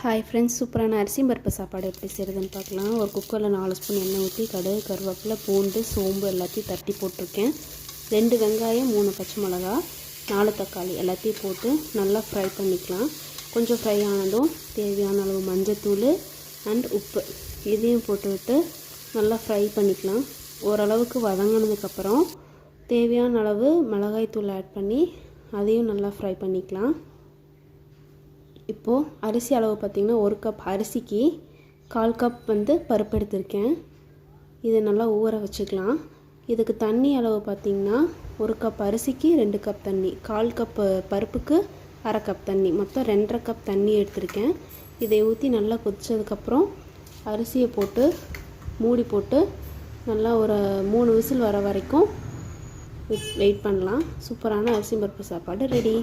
Hi friends சூப்பரான அரிசி பருப்பு சாப்பாடு எப்படி செய்கிறதுன்னு பார்க்கலாம். ஒரு குக்கரில் நாலு ஸ்பூன் எண்ணெய் ஊற்றி கடுகு கருவேப்பிலை பூண்டு சோம்பு எல்லாத்தையும் தட்டி போட்டிருக்கேன். ரெண்டு வெங்காயம் மூணு பச்சை மிளகா நாலு தக்காளி எல்லாத்தையும் போட்டு நல்லா ஃப்ரை பண்ணிக்கலாம். கொஞ்சம் ஃப்ரை ஆனதும் தேவையான அளவு மஞ்சத்தூள் அண்ட் உப்பு இதையும் போட்டுவிட்டு நல்லா ஃப்ரை பண்ணிக்கலாம். ஓரளவுக்கு வதங்கினதுக்கப்புறம் தேவையான அளவு மிளகாய் தூள் ஆட் பண்ணி அதையும் நல்லா ஃப்ரை பண்ணிக்கலாம். இப்போது அரிசி அளவு பார்த்திங்கன்னா ஒரு கப் அரிசிக்கு கால் கப் வந்து பருப்பு எடுத்திருக்கேன். இதை நல்லா ஊற வச்சுக்கலாம். இதுக்கு தண்ணி அளவு பார்த்திங்கன்னா ஒரு கப் அரிசிக்கு ரெண்டு கப் தண்ணி. கால் கப்பு பருப்புக்கு அரை கப் தண்ணி. மொத்தம் ரெண்டரை கப் தண்ணி எடுத்திருக்கேன். இதை ஊற்றி நல்லா கொதித்ததுக்கப்புறம் அரிசியை போட்டு மூடி போட்டு நல்லா ஒரு மூணு விசில் வர வரைக்கும் வெயிட் பண்ணலாம். சூப்பரான அரிசி பருப்பு சாப்பாடு ரெடி.